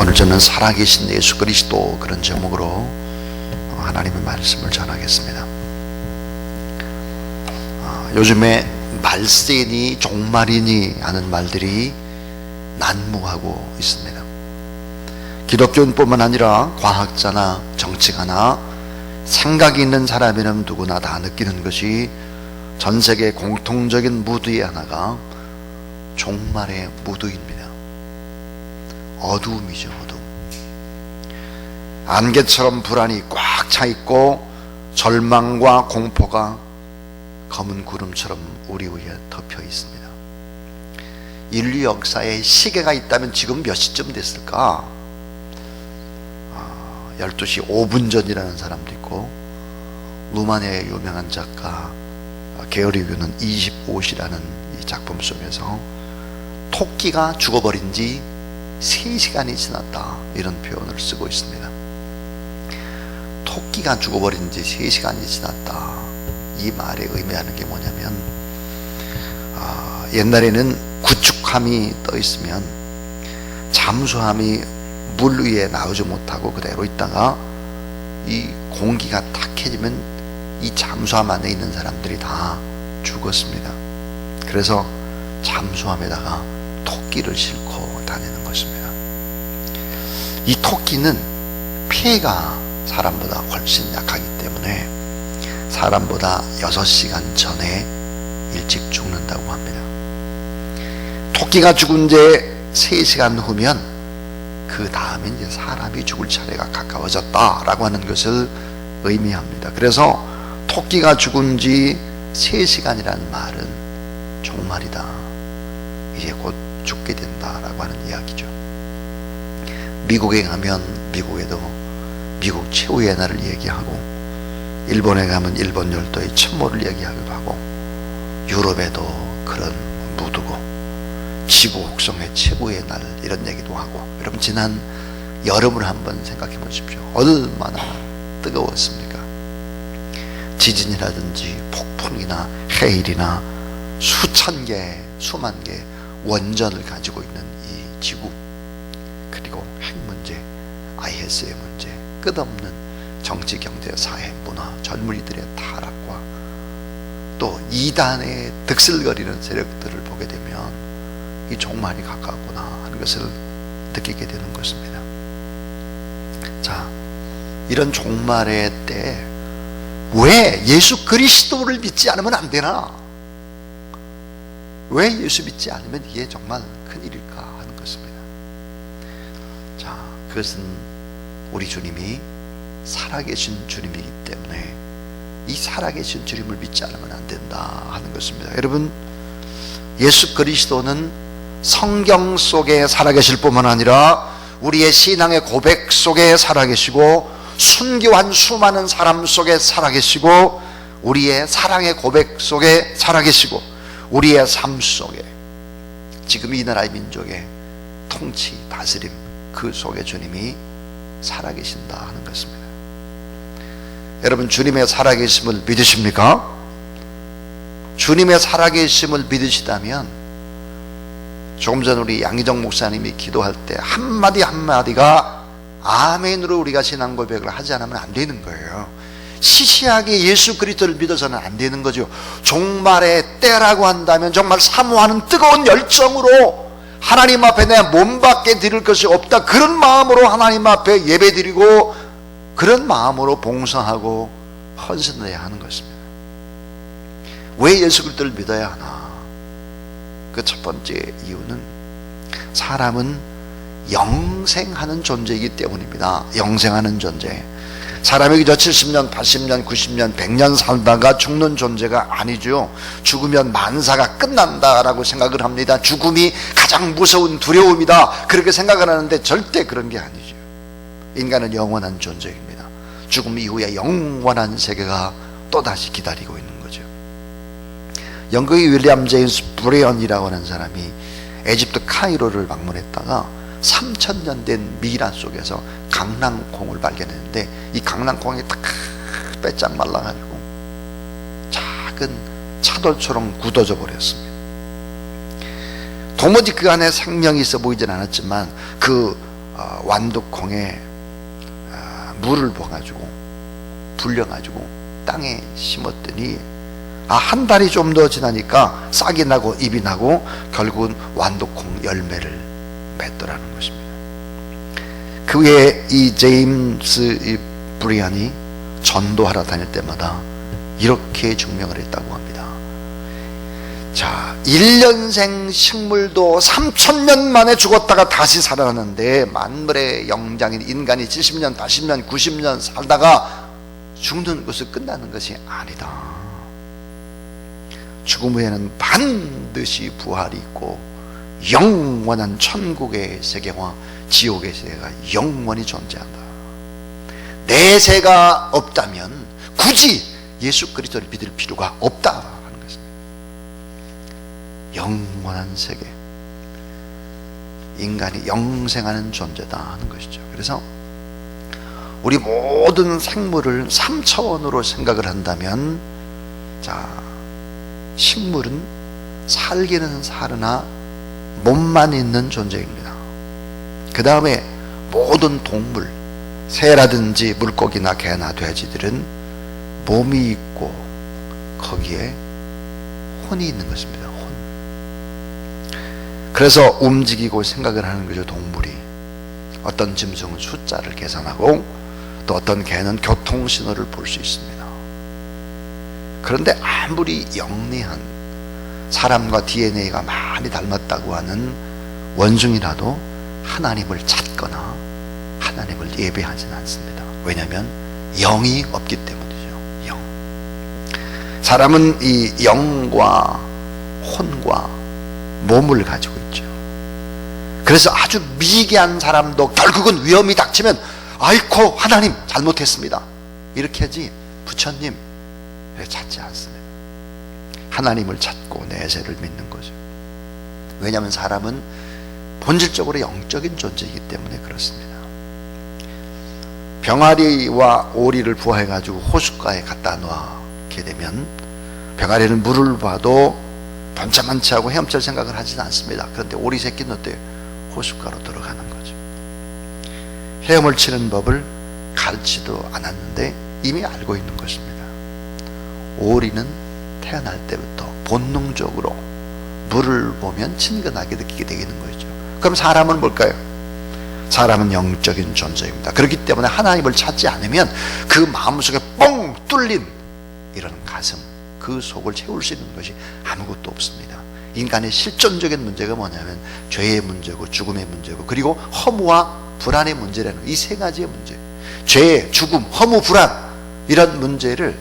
오늘 저는 살아계신 예수 그리스도 그런 제목으로 하나님의 말씀을 전하겠습니다. 아, 요즘에 말세니 종말이니 하는 말들이 난무하고 있습니다. 기독교인뿐만 아니라 과학자나 정치가나 생각이 있는 사람이라면 누구나 다 느끼는 것이 전 세계 공통적인 무드의 하나가 종말의 무드입니다. 어두움이죠, 어두움. 안개처럼 불안이 꽉 차 있고 절망과 공포가 검은 구름처럼 우리 위에 덮여 있습니다. 인류 역사에 시계가 있다면 지금 몇 시쯤 됐을까? 12시 5분 전이라는 사람도 있고 루마니아의 유명한 작가 게어리규는 25시라는 이 작품 속에서 토끼가 죽어버린 지 3시간이 지났다 이런 표현을 쓰고 있습니다. 토끼가 죽어버린 지 3시간이 지났다. 이 말에 의미하는 게 뭐냐면 아, 옛날에는 구축함이 떠 있으면 잠수함이 물 위에 나오지 못하고 그대로 있다가 이 공기가 탁해지면 이 잠수함 안에 있는 사람들이 다 죽었습니다. 그래서 잠수함에다가 토끼를 싣고 다니는 것입니다. 이 토끼는 폐가 사람보다 훨씬 약하기 때문에 사람보다 6시간 전에 일찍 죽는다고 합니다. 토끼가 죽은 지 3시간 후면 그 다음에 이제 사람이 죽을 차례가 가까워졌다라고 하는 것을 의미합니다. 그래서 토끼가 죽은 지 3시간이라는 말은 종말이다. 이제 곧 죽게 된다라고 하는 이야기죠. 미국에 가면 미국에도 미국 최후의 날을 얘기하고 일본에 가면 일본 열도의 침몰을 얘기하기도 하고 유럽에도 그런 무드고 지구 혹성의 최고의 날 이런 얘기도 하고 여러분 지난 여름을 한번 생각해 보십시오 얼마나 뜨거웠습니까 지진이라든지 폭풍이나 해일이나 수천 개 수만 개 원전을 가지고 있는 이 지구 그리고 핵 문제 IS의 문제 끝없는 정치, 경제, 사회, 문화, 젊은이들의 타락과 또 이단의 득실거리는 세력들을 보게 되면 이 종말이 가까웠구나 하는 것을 느끼게 되는 것입니다. 자, 이런 종말의 때왜 예수 그리스도를 믿지 않으면 안 되나? 왜 예수 믿지 않으면 이게 정말 큰 일일까 하는 것입니다. 자, 그것은 우리 주님이 살아계신 주님이기 때문에 이 살아계신 주님을 믿지 않으면 안 된다 하는 것입니다. 여러분, 예수 그리스도는 성경 속에 살아계실 뿐만 아니라 우리의 신앙의 고백 속에 살아계시고 순교한 수많은 사람 속에 살아계시고 우리의 사랑의 고백 속에 살아계시고 우리의 삶 속에 지금 이 나라의 민족의 통치, 다스림 그 속에 주님이 살아계신다 하는 것입니다. 여러분 주님의 살아계심을 믿으십니까? 주님의 살아계심을 믿으시다면 조금 전 우리 양희정 목사님이 기도할 때 한마디 한마디가 아멘으로 우리가 신앙 고백을 하지 않으면 안 되는 거예요. 시시하게 예수 그리스도를 믿어서는 안 되는 거죠. 종말의 때라고 한다면 정말 사모하는 뜨거운 열정으로 하나님 앞에 내 몸밖에 드릴 것이 없다. 그런 마음으로 하나님 앞에 예배 드리고 그런 마음으로 봉사하고 헌신해야 하는 것입니다. 왜 예수 그리스도를 믿어야 하나? 그 첫 번째 이유는 사람은 영생하는 존재이기 때문입니다. 영생하는 존재. 그저 70년, 80년, 90년, 100년 살다가 죽는 존재가 아니죠. 죽으면 만사가 끝난다라고 생각을 합니다. 죽음이 가장 무서운 두려움이다. 그렇게 생각을 하는데 절대 그런 게 아니죠. 인간은 영원한 존재입니다. 죽음 이후에 영원한 세계가 또다시 기다리고 있는 거죠. 영국의 윌리엄 제임스 브레언이라고 하는 사람이 에집트 카이로를 방문했다가 3천년 된 미이란 속에서 강낭콩을 발견했는데 이 강낭콩이 딱 빼짝 말라가지고 작은 차돌처럼 굳어져 버렸습니다. 도무지 그 안에 생명이 있어 보이진 않았지만 그 어, 완두콩에 아, 물을 부어가지고 불려가지고 땅에 심었더니 아, 한 달이 좀 더 지나니까 싹이 나고 잎이 나고 결국은 완두콩 열매를 맺더라는 것입니다. 그 후에 이 제임스 이 브리안이 전도하러 다닐 때마다 이렇게 증명을 했다고 합니다. 자, 1년생 식물도 3천년 만에 죽었다가 다시 살아나는데 만물의 영장인 인간이 70년, 80년, 90년 살다가 죽는 것을 끝나는 것이 아니다. 죽음 후에는 반드시 부활이 있고 영원한 천국의 세계와 지옥의 세계가 영원히 존재한다. 내세가 없다면 굳이 예수 그리스도를 믿을 필요가 없다는 것입니다. 영원한 세계. 인간이 영생하는 존재다 하는 것이죠. 그래서 우리 모든 생물을 3차원으로 생각을 한다면 자, 식물은 살기는 사르나 몸만 있는 존재입니다. 그 다음에 모든 동물, 새라든지 물고기나 개나 돼지들은 몸이 있고 거기에 혼이 있는 것입니다. 혼. 그래서 움직이고 생각을 하는 거죠, 동물이. 어떤 짐승은 숫자를 계산하고 또 어떤 개는 교통 신호를 볼 수 있습니다. 그런데 아무리 영리한 사람과 DNA가 많이 닮았다고 하는 원숭이라도 하나님을 찾거나 하나님을 예배하지는 않습니다. 왜냐하면 영이 없기 때문이죠. 영. 사람은 이 영과 혼과 몸을 가지고 있죠. 그래서 아주 미개한 사람도 결국은 위험이 닥치면 아이코 하나님 잘못했습니다. 이렇게 하지 부처님 찾지 않습니다. 하나님을 찾고 내세를 믿는 거죠. 왜냐하면 사람은 본질적으로 영적인 존재이기 때문에 그렇습니다. 병아리와 오리를 부화해 가지고 호숫가에 갖다 놓게 되면 병아리는 물을 봐도 번쩍만 치 하고 헤엄칠 생각을 하지는 않습니다. 그런데 오리 새끼는 어때요? 호숫가로 들어가는 거죠. 헤엄을 치는 법을 가르치도 않았는데 이미 알고 있는 것입니다. 오리는 태어날 때부터 본능적으로 물을 보면 친근하게 느끼게 되는 거죠. 그럼 사람은 뭘까요? 사람은 영적인 존재입니다. 그렇기 때문에 하나님을 찾지 않으면 그 마음속에 뻥 뚫린 이런 가슴, 그 속을 채울 수 있는 것이 아무것도 없습니다. 인간의 실존적인 문제가 뭐냐면 죄의 문제고 죽음의 문제고 그리고 허무와 불안의 문제라는 이 세 가지의 문제. 죄, 죽음, 허무, 불안 이런 문제를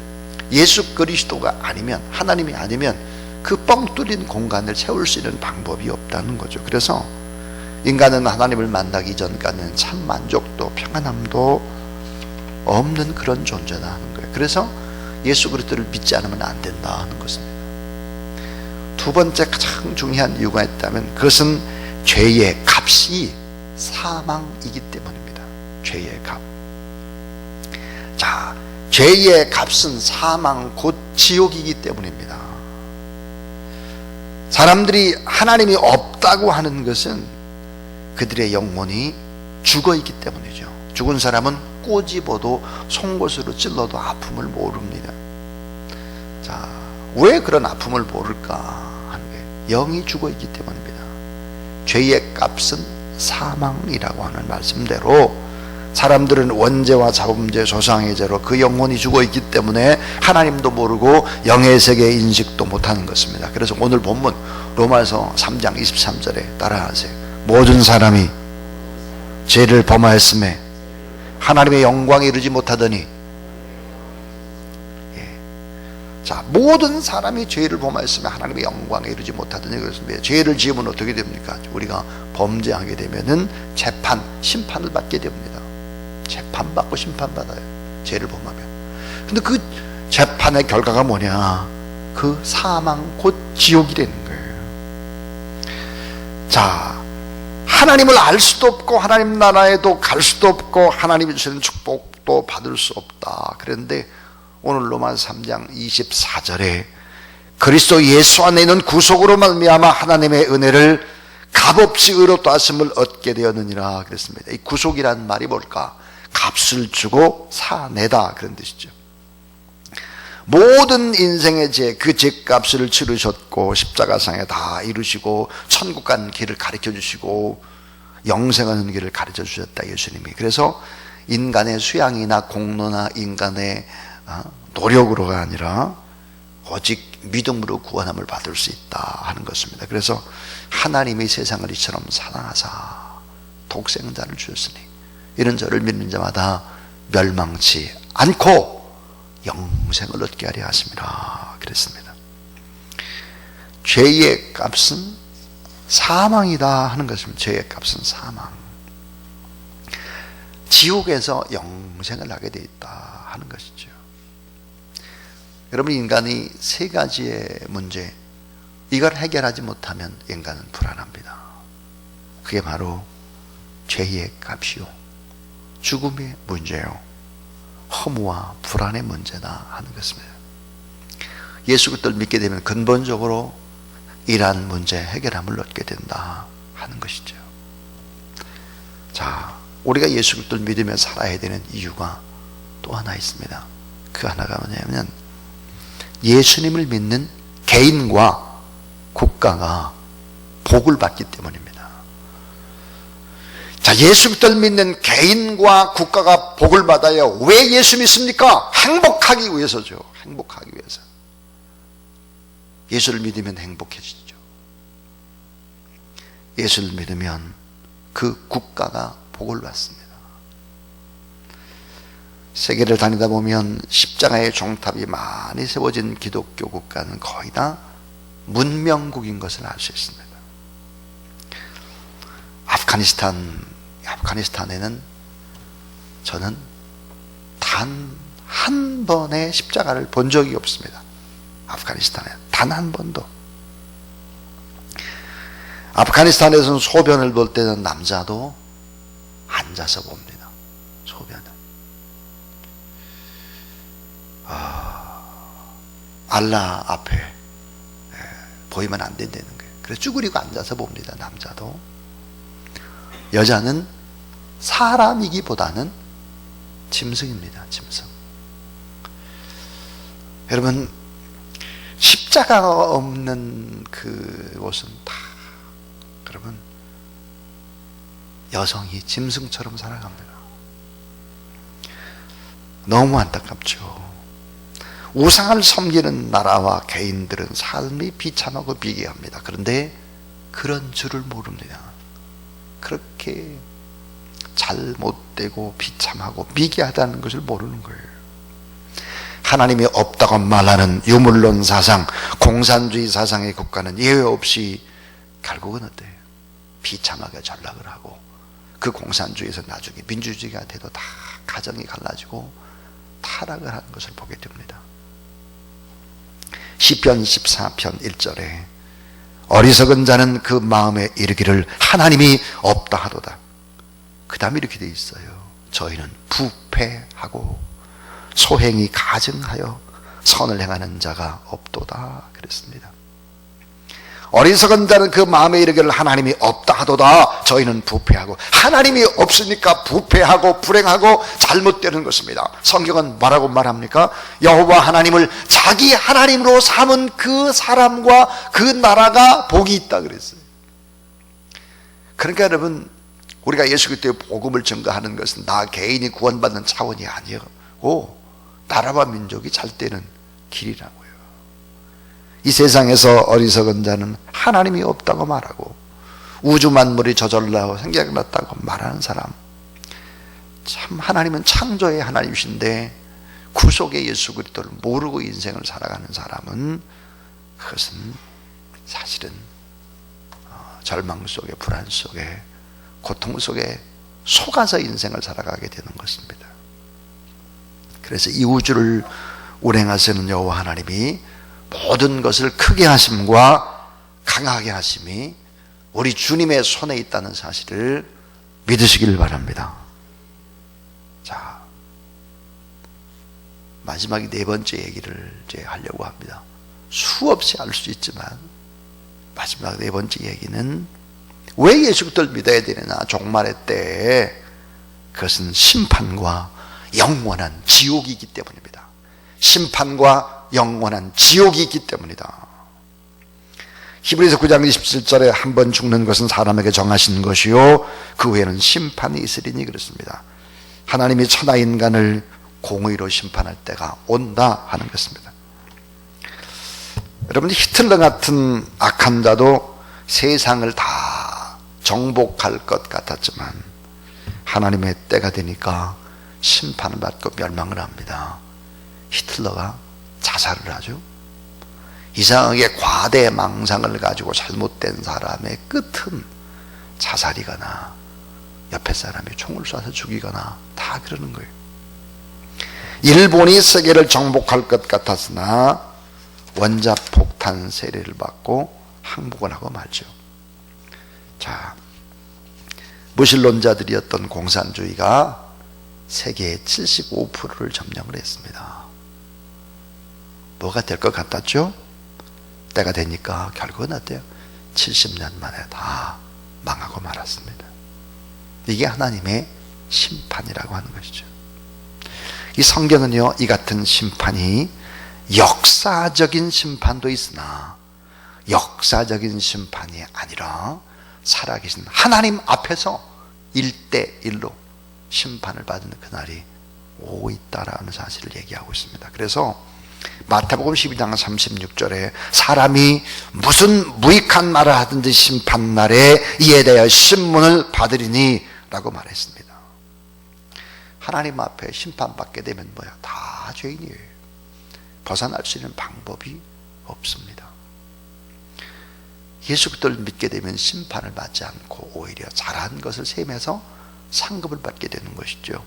예수 그리스도가 아니면 하나님이 아니면 그 뻥 뚫린 공간을 채울 수 있는 방법이 없다는 거죠. 그래서 인간은 하나님을 만나기 전까지는 참 만족도 평안함도 없는 그런 존재다 하는 거예요. 그래서 예수 그리스도를 믿지 않으면 안 된다 하는 것입니다. 두 번째 가장 중요한 이유가 있다면 그것은 죄의 값이 사망이기 때문입니다. 죄의 값. 자, 죄의 값은 사망 곧 지옥이기 때문입니다. 사람들이 하나님이 없다고 하는 것은 그들의 영혼이 죽어 있기 때문이죠. 죽은 사람은 꼬집어도 송곳으로 찔러도 아픔을 모릅니다. 자, 왜 그런 아픔을 모를까 하는 거예요. 영이 죽어 있기 때문입니다. 죄의 값은 사망이라고 하는 말씀대로 사람들은 원죄와 자범죄, 조상의 죄로 그 영혼이 죽어 있기 때문에 하나님도 모르고 영의 세계 인식도 못하는 것입니다. 그래서 오늘 본문 로마서 3장 23절에 따라하세요. 모든 사람이 죄를 범하였음에 하나님의 영광에 이르지 못하더니 예. 자 모든 사람이 죄를 범하였으면 하나님의 영광에 이르지 못하더니 그렇습니다. 죄를 지으면 어떻게 됩니까? 우리가 범죄하게 되면은 재판, 심판을 받게 됩니다. 재판받고 심판받아요. 죄를 범하면. 근데 그 재판의 결과가 뭐냐? 그 사망 곧 지옥이 되는 거예요. 자, 하나님을 알 수도 없고 하나님 나라에도 갈 수도 없고 하나님이 주시는 축복도 받을 수 없다. 그런데 오늘 로마 3장 24절에 그리스도 예수 안에 있는 구속으로 말미암아 하나님의 은혜를 값없이 의롭다 하심을 얻게 되었느니라 그랬습니다. 이 구속이란 말이 뭘까? 값을 주고 사내다 그런 뜻이죠. 모든 인생의 죄, 그 죄값을 치르셨고 십자가상에 다 이루시고 천국 가는 길을 가르쳐 주시고 영생하는 길을 가르쳐 주셨다 예수님이. 그래서 인간의 수양이나 공로나 인간의 어, 노력으로가 아니라 오직 믿음으로 구원함을 받을 수 있다 하는 것입니다. 그래서 하나님이 세상을 이처럼 사랑하사 독생자를 주셨으니 이런 저를 믿는 자마다 멸망치 않고 영생을 얻게 하려 하심이라 그랬습니다. 죄의 값은 사망이다 하는 것입니다. 죄의 값은 사망. 지옥에서 영생을 하게 되 있다 하는 것이죠. 여러분 인간이 세 가지의 문제 이걸 해결하지 못하면 인간은 불안합니다. 그게 바로 죄의 값이요. 죽음의 문제요. 허무와 불안의 문제다 하는 것입니다. 예수 그리스도를 믿게 되면 근본적으로 이러한 문제 해결함을 얻게 된다 하는 것이죠. 자, 우리가 예수 그리스도를 믿으며 살아야 되는 이유가 또 하나 있습니다. 그 하나가 뭐냐면 예수님을 믿는 개인과 국가가 복을 받기 때문입니다. 자, 예수 그리스도를 믿는 개인과 국가가 복을 받아요. 왜 예수 믿습니까? 행복하기 위해서죠. 행복하기 위해서. 예수를 믿으면 행복해지죠. 예수를 믿으면 그 국가가 복을 받습니다. 세계를 다니다 보면 십자가의 종탑이 많이 세워진 기독교 국가는 거의 다 문명국인 것을 알 수 있습니다. 아프가니스탄, 아프가니스탄에는 저는 단 한 번의 십자가를 본 적이 없습니다. 아프가니스탄에 단 한 번도. 아프가니스탄에서는 소변을 볼 때는 남자도 앉아서 봅니다. 소변을. 아, 알라 앞에 예, 보이면 안 된다는 거예요. 그래서 쭈그리고 앉아서 봅니다. 남자도. 여자는 사람이기보다는 짐승입니다. 짐승. 여러분 십자가가 없는 그곳은 다 그러면 여성이 짐승처럼 살아갑니다. 너무 안타깝죠. 우상을 섬기는 나라와 개인들은 삶이 비참하고 비계합니다. 그런데 그런 줄을 모릅니다. 그렇게 잘못되고 비참하고 미개하다는 것을 모르는 거예요. 하나님이 없다고 말하는 유물론 사상, 공산주의 사상의 국가는 예외 없이 결국은 어때요? 비참하게 전락을 하고 그 공산주의에서 나중에 민주주의가 돼도 다 가정이 갈라지고 타락을 하는 것을 보게 됩니다. 시편 14편 1절에 어리석은 자는 그 마음에 이르기를 하나님이 없다 하도다. 그 다음에 이렇게 돼 있어요. 저희는 부패하고 소행이 가증하여 선을 행하는 자가 없도다. 그랬습니다. 어리석은 자는 그 마음에 이르기를 하나님이 없다 하도다. 저희는 부패하고 하나님이 없으니까 부패하고 불행하고 잘못되는 것입니다. 성경은 뭐라고 말합니까? 여호와 하나님을 자기 하나님으로 삼은 그 사람과 그 나라가 복이 있다 그랬어요. 그러니까 여러분 우리가 예수 그리스도의 복음을 증거하는 것은 나 개인이 구원받는 차원이 아니고 나라와 민족이 잘 되는 길이라고 이 세상에서 어리석은 자는 하나님이 없다고 말하고 우주 만물이 저절로 생겨났다고 말하는 사람 참 하나님은 창조의 하나님이신데 구속의 예수 그리스도를 모르고 인생을 살아가는 사람은 그것은 사실은 어, 절망 속에 불안 속에 고통 속에 속아서 인생을 살아가게 되는 것입니다. 그래서 이 우주를 운행하시는 여호와 하나님이 모든 것을 크게 하심과 강하게 하심이 우리 주님의 손에 있다는 사실을 믿으시길 바랍니다. 자, 마지막에 네 번째 얘기를 이제 하려고 합니다. 수없이 알 수 있지만 마지막 네 번째 얘기는 왜 예수 그리스도를 믿어야 되느냐? 종말의 때에 그것은 심판과 영원한 지옥이기 때문입니다. 심판과 영원한 지옥이 있기 때문이다. 히브리서 9장 27절에 한 번 죽는 것은 사람에게 정하신 것이요 그 후에는 심판이 있으리니 그렇습니다. 하나님이 천하 인간을 공의로 심판할 때가 온다 하는 것입니다. 여러분 히틀러 같은 악한 자도 세상을 다 정복할 것 같았지만 하나님의 때가 되니까 심판을 받고 멸망을 합니다. 히틀러가 자살을 하죠. 이상하게 과대 망상을 가지고 잘못된 사람의 끝은 자살이거나 옆에 사람이 총을 쏴서 죽이거나 다 그러는 거예요. 일본이 세계를 정복할 것 같았으나 원자 폭탄 세례를 받고 항복을 하고 말죠. 자, 무신론자들이었던 공산주의가 세계의 75%를 점령을 했습니다. 뭐가 될 것 같았죠? 때가 되니까 결국은 어때요? 70년 만에 다 망하고 말았습니다. 이게 하나님의 심판이라고 하는 것이죠. 이 성경은요, 이 같은 심판이 역사적인 심판도 있으나 역사적인 심판이 아니라 살아계신 하나님 앞에서 일대일로 심판을 받는 그날이 오고 있다라는 사실을 얘기하고 있습니다. 그래서 마태복음 12장 36절에 사람이 무슨 무익한 말을 하든지 심판날에 이에 대하여 신문을 받으리니 라고 말했습니다. 하나님 앞에 심판받게 되면 뭐야? 다 죄인이에요. 벗어날 수 있는 방법이 없습니다. 예수 그리스도를 믿게 되면 심판을 받지 않고 오히려 잘한 것을 세면서 상급을 받게 되는 것이죠.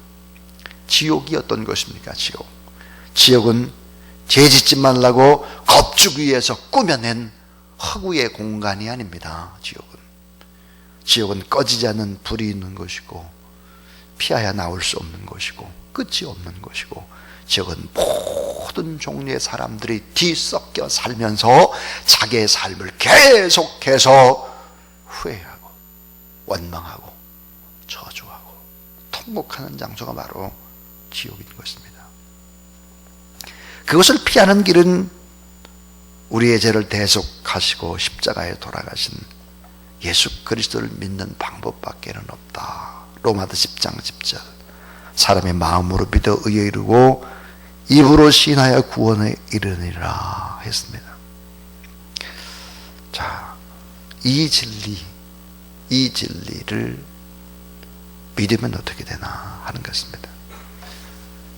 지옥이 어떤 것입니까? 지옥. 지옥은 죄 짓지 말라고 겁주기 위해서 꾸며낸 허구의 공간이 아닙니다. 지옥은. 지옥은 꺼지지 않는 불이 있는 것이고 피하야 나올 수 없는 것이고 끝이 없는 것이고 지옥은 모든 종류의 사람들이 뒤섞여 살면서 자기의 삶을 계속해서 후회하고 원망하고 저주하고 통곡하는 장소가 바로 지옥인 것입니다. 그것을 피하는 길은 우리의 죄를 대속하시고 십자가에 돌아가신 예수 그리스도를 믿는 방법밖에는 없다. 로마서 10장 10절. 사람의 마음으로 믿어 의에 이르고 입으로 신하여 구원에 이르니라 했습니다. 자, 이 진리, 이 진리를 믿으면 어떻게 되나 하는 것입니다.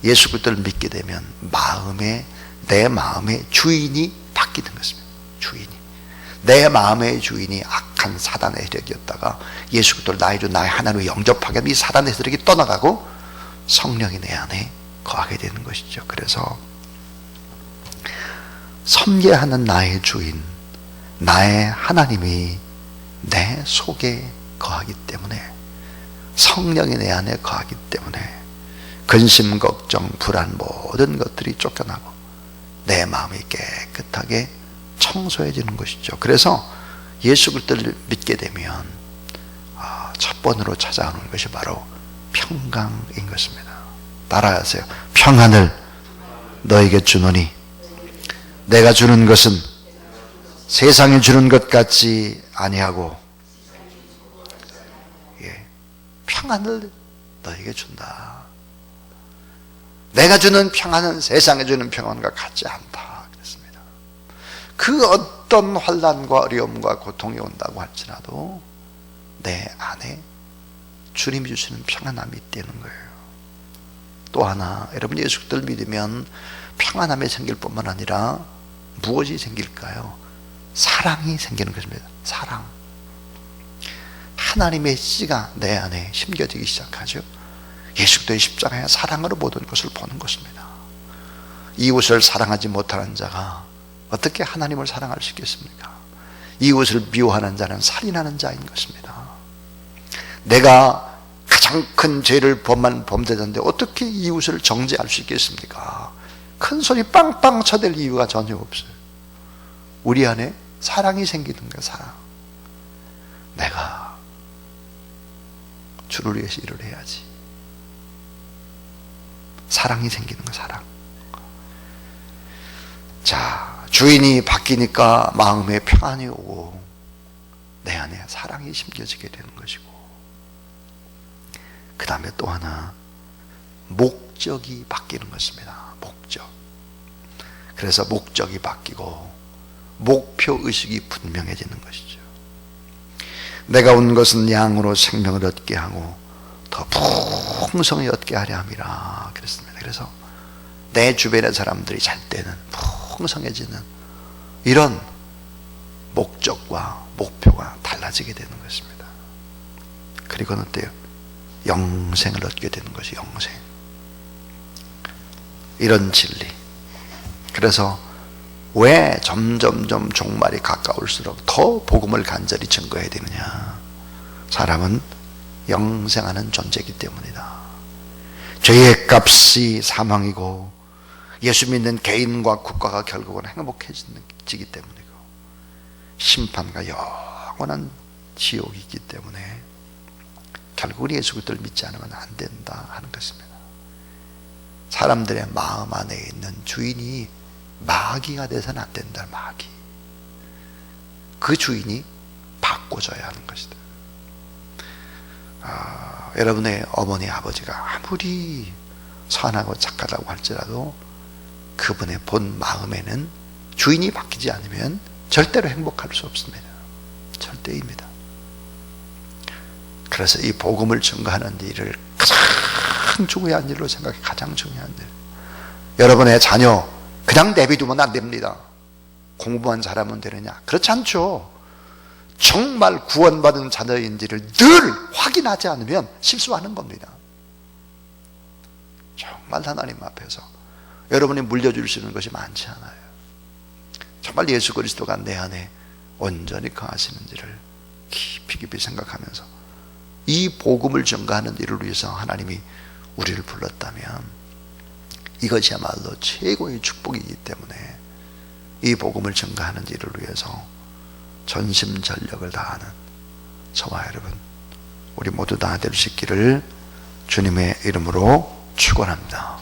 예수 그리스도를 믿게 되면 마음에 내 마음의 주인이 바뀌는 것입니다. 주인이 내 마음의 주인이 악한 사단의 세력이었다가 예수 그리스도를 주 나의 하나님을 영접하게 하면 이 사단의 세력이 떠나가고 성령이 내 안에 거하게 되는 것이죠. 그래서 섬계하는 나의 주인, 나의 하나님이 내 속에 거하기 때문에 성령이 내 안에 거하기 때문에 근심, 걱정, 불안 모든 것들이 쫓겨나고 내 마음이 깨끗하게 청소해지는 것이죠. 그래서 예수 그리스도를 믿게 되면 아, 첫 번으로 찾아오는 것이 바로 평강인 것입니다. 따라하세요. 평안을 너에게 주노니 내가 주는 것은 세상이 주는 것 같지 아니하고 예, 평안을 너에게 준다. 내가 주는 평안은 세상에 주는 평안과 같지 않다. 그랬습니다. 그 어떤 환란과 어려움과 고통이 온다고 할지라도 내 안에 주님이 주시는 평안함이 있다는 거예요. 또 하나, 여러분 예수 그리스도를 믿으면 평안함이 생길 뿐만 아니라 무엇이 생길까요? 사랑이 생기는 것입니다. 사랑. 하나님의 씨가 내 안에 심겨지기 시작하죠. 예수 그리스도의 십자가의 사랑으로 모든 것을 보는 것입니다. 이웃을 사랑하지 못하는 자가 어떻게 하나님을 사랑할 수 있겠습니까? 이웃을 미워하는 자는 살인하는 자인 것입니다. 내가 가장 큰 죄를 범한 범죄자인데 어떻게 이웃을 정죄할 수 있겠습니까? 큰 소리 빵빵 쳐댈 이유가 전혀 없어요. 우리 안에 사랑이 생기는 거야, 사랑. 내가 주를 위해서 일을 해야지. 사랑이 생기는 거 사랑. 자, 주인이 바뀌니까 마음에 평안이 오고 내 안에 사랑이 심겨지게 되는 것이고 그 다음에 또 하나 목적이 바뀌는 것입니다. 목적. 그래서 목적이 바뀌고 목표 의식이 분명해지는 것이죠. 내가 온 것은 양으로 생명을 얻게 하고 더 풍성히 얻게 하려 함이라 그랬습니다. 그래서 내 주변의 사람들이 잘 때는 풍성해지는 이런 목적과 목표가 달라지게 되는 것입니다. 그리고는 어때요? 영생을 얻게 되는 것이 영생. 이런 진리. 그래서 왜 점점점 종말이 가까울수록 더 복음을 간절히 증거해야 되느냐? 사람은 영생하는 존재이기 때문이다. 죄의 값이 사망이고 예수 믿는 개인과 국가가 결국은 행복해지기 때문이고 심판과 영원한 지옥이 있기 때문에 결국은 예수 그리스도를 믿지 않으면 안 된다 하는 것입니다. 사람들의 마음 안에 있는 주인이 마귀가 돼서는 안 된다. 마귀. 그 주인이 바꿔줘야 하는 것이다. 아, 여러분의 어머니 아버지가 아무리 선하고 착하다고 할지라도 그분의 본 마음에는 주인이 바뀌지 않으면 절대로 행복할 수 없습니다. 절대입니다. 그래서 이 복음을 증거하는 일을 가장 중요한 일로 생각해 가장 중요한 일. 여러분의 자녀 그냥 내비두면 안 됩니다. 공부만 잘하면 되느냐? 그렇지 않죠. 정말 구원받은 자녀인지를 늘 확인하지 않으면 실수하는 겁니다. 정말 하나님 앞에서 여러분이 물려줄 수 있는 것이 많지 않아요. 정말 예수 그리스도가 내 안에 온전히 거하시는지를 깊이 깊이 생각하면서 이 복음을 증거하는 일을 위해서 하나님이 우리를 불렀다면 이것이야말로 최고의 축복이기 때문에 이 복음을 증거하는 일을 위해서 전심전력을 다하는 저와 여러분 우리 모두 다 될 수 있기를 주님의 이름으로 축원합니다.